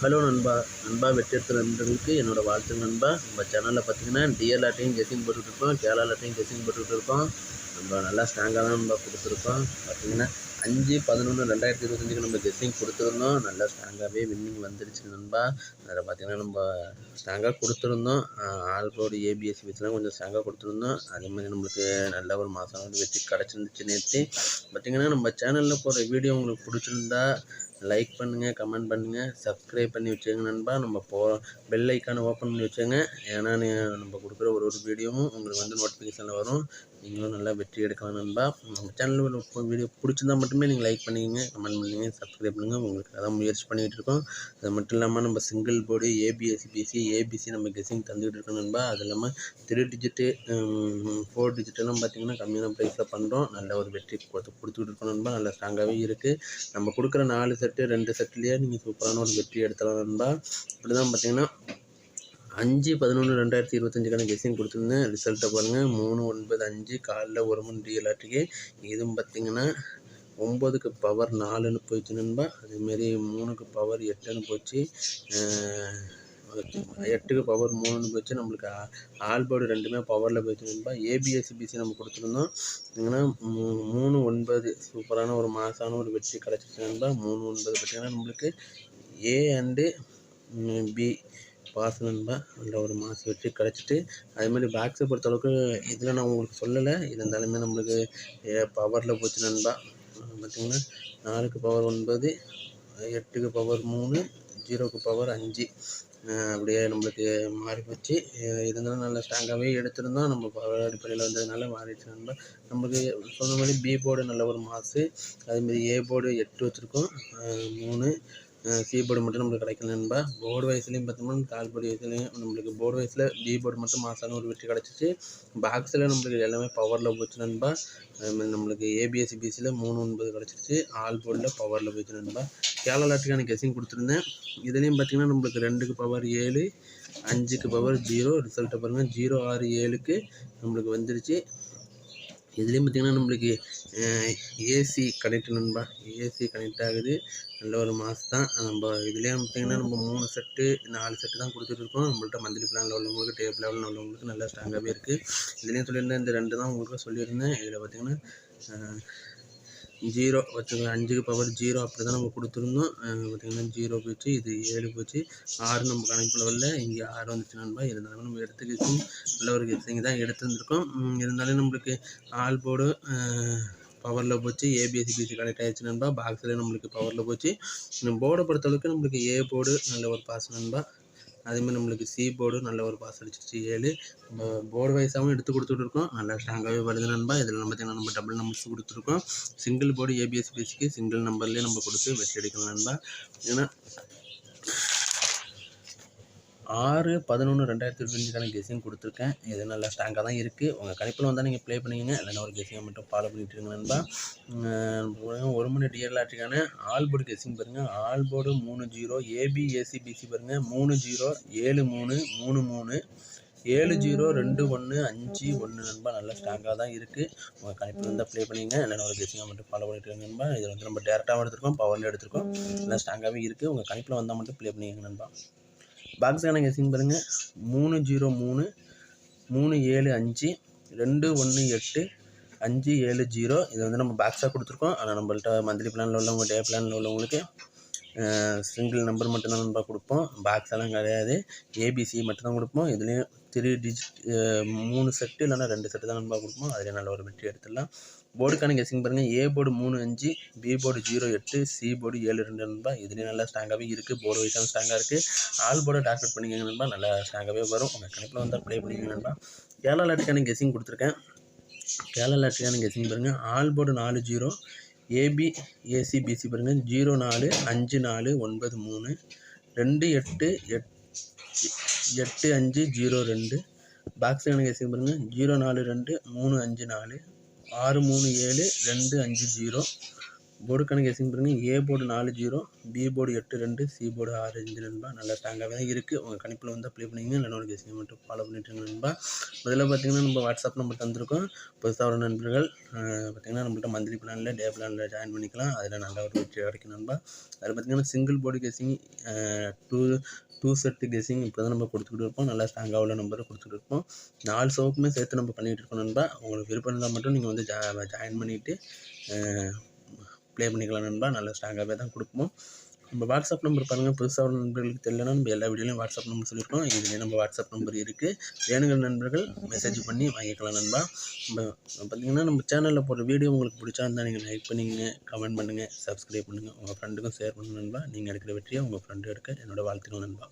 Hello நண்பா. நண்பா வெற்றியெடுத்த நண்பர்களுக்கு என்னோடய வாழ்த்து நண்பா. நம்ம சேனலில் பார்த்தீங்கன்னா டிஎல்ஆர்ட்டையும் கெஸிங் போட்டுட்ருக்கோம் கேரளாட்டையும் கெஸிங் போட்டுட்ருக்கோம் நம்ம நல்லா ஸ்ட்ராங்காக தான் நம்ம கொடுத்துருக்கோம். பார்த்தீங்கன்னா அஞ்சு பதினொன்று ரெண்டாயிரத்தி இருபத்தஞ்சுக்கு நம்ம கெஸ்ஸிங் கொடுத்துருந்தோம். நல்லா ஸ்ட்ராங்காகவே வின்னிங் வந்துருச்சு நண்பா. அதில் பார்த்தீங்கன்னா நம்ம ஸ்ட்ராங்காக கொடுத்துருந்தோம். ஆல்ரோடு ஏபிஎஸ்சி வச்சுலாம் கொஞ்சம் ஸ்ட்ராங்காக கொடுத்துருந்தோம். அதே மாதிரி நம்மளுக்கு நல்ல ஒரு மாதம் வந்து வெற்றி கிடச்சிருந்துச்சு நேற்று பார்த்தீங்கன்னா நம்ம சேனலில் போகிற வீடியோ உங்களுக்கு பிடிச்சிருந்தா லைக் பண்ணுங்கள் கமெண்ட் பண்ணுங்கள் சப்ஸ்கிரைப் பண்ணி வச்சுங்க நண்பா. நம்ம போ பெல் ஐக்கானை ஓப்பன் பண்ணி வச்சுங்க ஏன்னா நம்ம கொடுக்குற ஒரு ஒரு வீடியோவும் உங்களுக்கு வந்து நோட்டிஃபிகேஷனில் வரும். நீங்களும் நல்லா வெற்றி எடுக்கலாம் நண்பா. நம்ம சேனலில் வீடியோ பிடிச்சிருந்தா மட்டுமே நீங்கள் லைக் பண்ணிக்கங்க கமெண்ட் பண்ணுங்க சப்ஸ்கிரைப் பண்ணுங்கள் உங்களுக்கு அதான் முயற்சி பண்ணிகிட்டு இருக்கோம். அது மட்டும் இல்லாமல் நம்ம single board ABSC BC ABC நம்ம கெஸிங் தந்துக்கிட்டு இருக்கோம் நண்பா. அது இல்லாமல் த்ரீ டிஜிட்டு ஃபோர் டிஜிட்டெல்லாம் பார்த்தீங்கன்னா கம்மியான ப்ரைஸில் பண்ணுறோம் நல்ல ஒரு வெற்றி கொடுத்து கொடுத்துக்கிட்டு இருக்கோம் நண்பா. நல்லா ஸ்ட்ராங்காகவே இருக்குது நம்ம கொடுக்குற நாலு செட்டு ரெண்டு செட்டுலேயே நீங்கள் சூப்பரான ஒரு வெற்றி எடுத்தலாம் நண்பா. இப்படி தான் பார்த்தீங்கன்னா அஞ்சு பதினொன்று ரெண்டாயிரத்தி இருபத்தஞ்சுக்கான கெஸிங் கொடுத்துருந்தேன். ரிசல்ட்டை பாருங்கள் மூணு ஒன்பது அஞ்சு காலைல ஒரு மணி டிஎல்ஆர்டிக்கு இதுவும் பார்த்தீங்கன்னா ஒம்பதுக்கு பவர் நாலுன்னு போயிடுச்சு நண்பா. அதேமாரி மூணுக்கு பவர் எட்டுன்னு போச்சு. எட்டுக்கு பவர் மூணுன்னு போச்சு நம்மளுக்கு ஆல்போர்டு ரெண்டுமே பவரில் போயிடுச்சு நண்பா ஏபிஎஸ் பிசி நம்ம கொடுத்துருந்தோம். பார்த்தீங்கன்னா மூ- மூணு ஒன்பது சூப்பரான ஒரு மாசான ஒரு வெற்றி கிடச்சிச்சு நண்பா மூணு ஒன்பது பார்த்தீங்கன்னா நம்மளுக்கு ஏ அண்டு பி பாஸ் நண்பா அந்த ஒரு மாசு வெற்றி கிடச்சிட்டு அதேமாதிரி பேக்ஸை பொறுத்தளவுக்கு இதில் நான் உங்களுக்கு சொல்லலை. இருந்தாலுமே நம்மளுக்கு பவரில் போச்சு நண்பா. பார்த்திங்கன்னா நாலுக்கு பவர் ஒன்பது எட்டுக்கு பவர் மூணு ஜீரோக்கு பவர் அஞ்சு. அப்படியே நம்மளுக்கு மாறி போச்சு. இருந்தாலும் நல்லா ஸ்ட்ராங்காகவே எடுத்திருந்தோம். நம்ம பவர் அடிப்படையில் வந்ததுனால மாறிடுச்சு. நம்ம நம்மளுக்கு சொன்ன மாதிரி பி போர்டு நல்ல ஒரு மாசு அதேமாதிரி ஏ போர்டு எட்டு வச்சுருக்கோம். மூணு சி போர்டு மட்டும் நம்மளுக்கு கிடைக்கல நண்பா. போர்டு வயசுலையும் பார்த்தோம்னா கால் போர்டு வயசுலையும் நம்மளுக்கு போர்டு வயசில் பி போர்டு மட்டும் மாசான ஒரு வெற்றி கிடச்சிச்சு. பாக்ஸில் நம்மளுக்கு எல்லாமே பவரில் போச்சு நண்பா. அதுமாதிரி நம்மளுக்கு ஏபிஎஸ்சி பிசியில் மூணு ஒன்பது கிடச்சிருச்சு. ஆல் போர்டில் பவரில் போச்சு நண்பா. கேலலாட்டுக்கான கெஸிங் கொடுத்துருந்தேன். இதுலேயும் பார்த்தீங்கன்னா நம்மளுக்கு ரெண்டுக்கு பவர் ஏழு அஞ்சுக்கு பவர் ஜீரோ ரிசல்ட்டை பாருங்கள் ஜீரோ ஆறு ஏழுக்கு நம்மளுக்கு வந்துருச்சு. இதுலேயும் பார்த்தீங்கன்னா நம்மளுக்கு ஏசி கனெக்ட் நண்பா. ஏசி கனெக்ட் ஆகுது. நல்ல ஒரு மாதம் தான். நம்ம இதுலேயும் பார்த்தீங்கன்னா நம்ம மூணு செட்டு நாலு செட்டு தான் கொடுத்துட்ருக்கோம் நம்மள்ட்ட மந்த்லி பிளானில் உள்ளவங்களுக்கு டேப் லெவலில் உள்ளவங்களுக்கு நல்லா ஸ்ட்ராங்காகவே இருக்குது இதுலேயும் சொல்லியிருந்தேன். இந்த ரெண்டு தான் உங்களுக்கு சொல்லியிருந்தேன். இதில் பார்த்திங்கன்னா ஜீரோ வச்சுக்கோங்க அஞ்சுக்கு பவர் ஜீரோ அப்படி தான் நம்ம கொடுத்துருந்தோம். பார்த்திங்கன்னா ஜீரோ போச்சு இது ஏழு போச்சு. ஆறு நம்ம கணக்கில் வரல இங்கே ஆறு வந்துச்சு நண்பா. இருந்தாலும் நம்ம எடுத்து நல்ல ஒரு கெஸிங் தான் எடுத்துருந்துருக்கோம். இருந்தாலும் நம்மளுக்கு ஆல் போர்டு பவரில் போச்சு. ஏபிஎஸ்சி பிசி கனெக்ட் ஆகிடுச்சு நண்பா. பாக்ஸில் நம்மளுக்கு பவரில் போச்சு. போர்டை பொறுத்தளவுக்கு நம்மளுக்கு ஏ போர்டு நல்ல ஒரு பாஸ் நண்பா. அதேமாதிரி நம்மளுக்கு சி போர்டும் நல்ல ஒரு பாஸ் அடிச்சிருச்சு. ஏழு. நம்ம போர்டு வைஸாகவும் எடுத்து கொடுத்துட்டு இருக்கோம். நல்லா ஸ்ட்ராங்காகவே வருது நண்பா. இதில் நம்ம பார்த்தீங்கன்னா நம்ம டபுள் நம்பர்ஸ் கொடுத்துருக்கோம். சிங்கிள் போர்டு ஏபிஎஸ் பிசிக்கு சிங்கிள் நம்பர்லேயே நம்ம கொடுத்து வெற்றி அடிக்கலாம் நண்பா. ஏன்னா ஆறு பதினொன்று ரெண்டாயிரத்தி இருபத்தஞ்சுக்கான கெஸிங் கொடுத்துருக்கேன். இது நல்லா ஸ்ட்ராங்காக தான் இருக்குது உங்கள் கணிப்பில் வந்தால் நீங்கள் ப்ளே பண்ணிக்கங்க. இல்லைன்னா ஒரு கெஸிங்கை மட்டும் ஃபாலோ பண்ணிட்டு இருங்க நண்பா. ஒரு மணி டிஎல்ஆர்டிக்கான ஆல் போர்டு கெஸிங் பாருங்கள் ஆல் போர்டு மூணு ஜீரோ ஏபி ஏசி பிசி பாருங்கள் மூணு ஜீரோ ஏழு மூணு மூணு மூணு. ஏழு ஜீரோ ரெண்டு ஒன்று அஞ்சு ஒன்று நண்பா. நல்லா ஸ்ட்ராங்காக தான் இருக்குது உங்கள் கணிப்பில் இருந்தால் ப்ளே பண்ணிங்க இல்லைன்னா ஒரு கெஸிங்காக மட்டும் ஃபாலோ பண்ணிட்டு இருங்க நண்பா. இதில் வந்து நம்ம டேரெக்டாகவும் எடுத்திருக்கோம் பவரில் எடுத்திருக்கோம். நல்லா ஸ்ட்ராங்காகவே இருக்குது உங்கள் கணிப்பில் வந்தால் மட்டும் ப்ளே பண்ணிக்கங்க நண்பா. பாக்ஸான கெஸிங் பாருங்கள் மூணு ஜீரோ மூணு மூணு ஏழு அஞ்சு ரெண்டு ஒன்று எட்டு அஞ்சு ஏழு ஜீரோ இது வந்து நம்ம பாக்ஸாக கொடுத்துருக்கோம். ஆனால் நம்மள்ட்ட மந்த்லி பிளானில் உள்ளவங்க டே பிளானில் உள்ளவங்களுக்கு சிங்கிள் நம்பர் மட்டும்தான் நண்பா கொடுப்போம். பாக்ஸ் எல்லாம் கிடையாது. ஏபிசி மட்டும்தான் கொடுப்போம். இதுலேயும் த்ரீ டிஜிட் மூணு செட்டு இல்லைன்னா ரெண்டு செட்டு தான் நண்பா கொடுப்போம். அதிலே நல்ல ஒரு வெற்றி எடுத்துடலாம். போர்டுக்கான கெஸிங் பாருங்கள் ஏ போர்டு மூணு அஞ்சு பி போர்டு ஜீரோ எட்டு சி போர்டு ஏழு ரெண்டு நண்பா. இதுலேயும் நல்லா ஸ்ட்ராங்காகவே இருக்குது போர்டு வைஸாகவும் ஸ்ட்ராங்காக இருக்குது ஆல் போர்டை டாக்டர் பண்ணிக்கங்க நண்பா. நல்லா ஸ்ட்ராங்காகவே வரும். உங்கள் கணிப்பில் வந்தால் ப்ளே பண்ணிக்கங்க நண்பா. கேரளா லாட்டுக்கான கெஸிங் கொடுத்துருக்கேன். கேரளா லாட்டுக்கான கெஸிங் பாருங்கள் ஆல் போர்டு நாலு ஜீரோ ஏபி ஏசி பிசி பாருங்கள் ஜீரோ நாலு அஞ்சு நாலு ஒன்பது மூணு ரெண்டு எட்டு எட் எட்டு அஞ்சு ஜீரோ ரெண்டு. பாக்ஸ் எனக்கு ஏசி பாருங்கள் ஜீரோ நாலு ரெண்டு மூணு அஞ்சு நாலு ஆறு மூணு ஏழு ரெண்டு அஞ்சு ஜீரோ. போர்டுக்கான கெஸிங் பாருங்கள் ஏ போர்டு நாலு ஜீரோ பி போர்டு எட்டு ரெண்டு சி போர்டு ஆறு அஞ்சு நண்பா. நல்லா ஸ்ட்ராங்காகவே தான் இருக்குது உங்கள் கணிப்பில் வந்து அப்ளை பண்ணிங்க இல்லைன்னா ஒரு கெஸிங் மட்டும் ஃபாலோ பண்ணிட்டுருங்க நண்பா. முதல்ல பார்த்தீங்கன்னா நம்ம வாட்ஸ்அப் நம்பர் தந்திருக்கோம். புதுசாக ஒரு நண்பர்கள் பார்த்திங்கன்னா நம்மள்ட்ட மந்த்லி பிளானில் டே பிளானில் ஜாயின் பண்ணிக்கலாம். அதில் நல்ல ஒரு வெற்றி கிடைக்கும் நண்பா. அதில் பார்த்திங்கன்னா single board guessing two two set guessing இப்போ தான் நம்ம கொடுத்துக்கிட்டு இருப்போம். நல்லா ஸ்ட்ராங்காக உள்ள நம்பரை கொடுத்துட்டு இருப்போம். நாலு சோப்புமே சேர்த்து நம்ம பண்ணிகிட்டு இருக்கோம் நண்பா. உங்களுக்கு விருப்பம் இருந்தால் மட்டும் நீங்கள் வந்து ஜா ஜாயின் பண்ணிவிட்டு ப்ளே பண்ணிக்கலாம் நண்பா. நல்ல ஸ்ட்ராங்காகவே தான் கொடுப்போம். நம்ம வாட்ஸ்அப் நம்பர் பாருங்கள் புதுசாக ஒரு நண்பர்களுக்கு தெரியலனா நம்ம எல்லா வீடியோலையும் வாட்ஸ்அப் நம்பர் சொல்லியிருக்கோம் இதுலேயே நம்ம வாட்ஸ்அப் நம்பர் இருக்குது வேணுங்கிற நண்பர்கள் மெசேஜ் பண்ணி வாங்கிக்கலாம் நண்பா. நம்ம பார்த்தீங்கன்னா நம்ம சேனலில் போடுற வீடியோ உங்களுக்கு பிடிச்சா இருந்தால் நீங்கள் லைக் பண்ணிங்க கமெண்ட் பண்ணுங்கள் சப்ஸ்கிரைப் பண்ணுங்கள் உங்கள் ஃப்ரெண்டுக்கும் ஷேர் பண்ணுங்க நண்பா. நீங்கள் எடுக்கிற வெற்றியை உங்கள் ஃப்ரெண்டு எடுக்க என்னோடய வாழ்த்துக்கள் நண்பா.